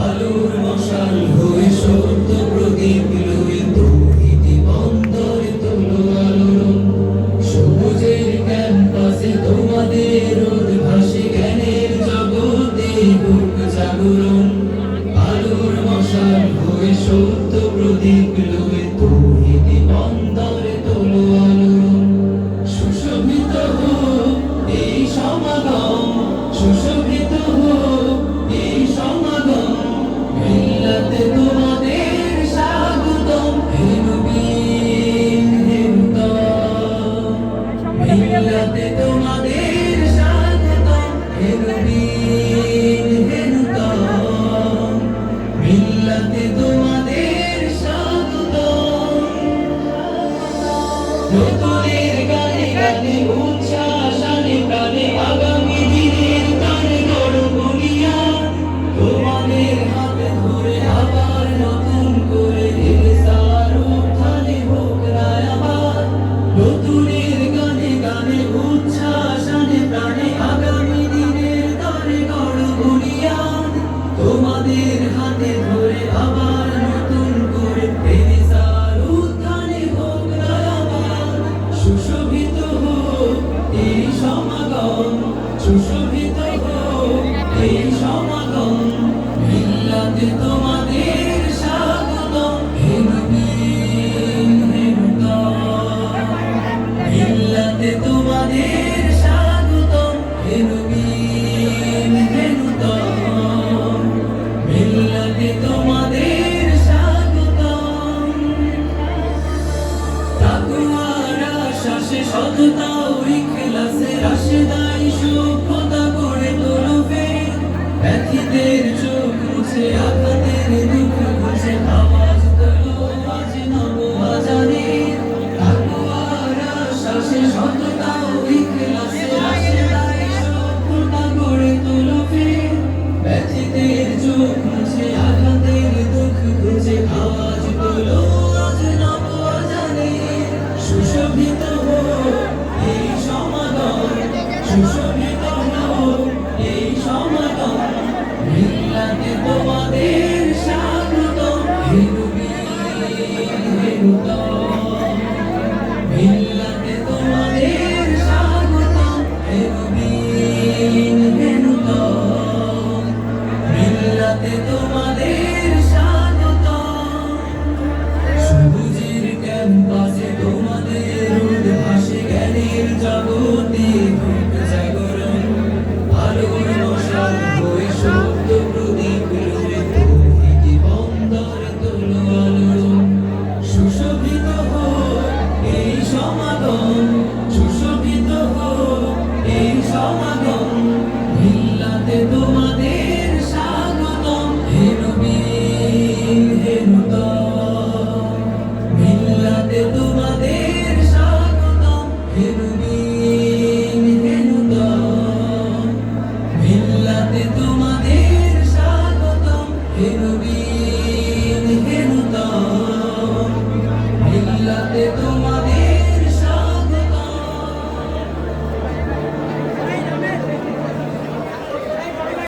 আলোর মশাল হয়ে সত্য প্রদীপ লয়ে সবুজের ক্যাম্পাসে তোমাদের রোদ ভাসে জ্ঞানের জগতে বুক জাগরণ আলোর মশাল তোমাদের সাথে তো হেরবীর হেরুতম মিল্লাতে তোমাদের স্বাগত তোমাদের হাতে ধরে আবার নতুন করে ফেরিসার উত্থানে হোক সুশোভিত হোক এই সমাগম সুশোভিত সততা নবী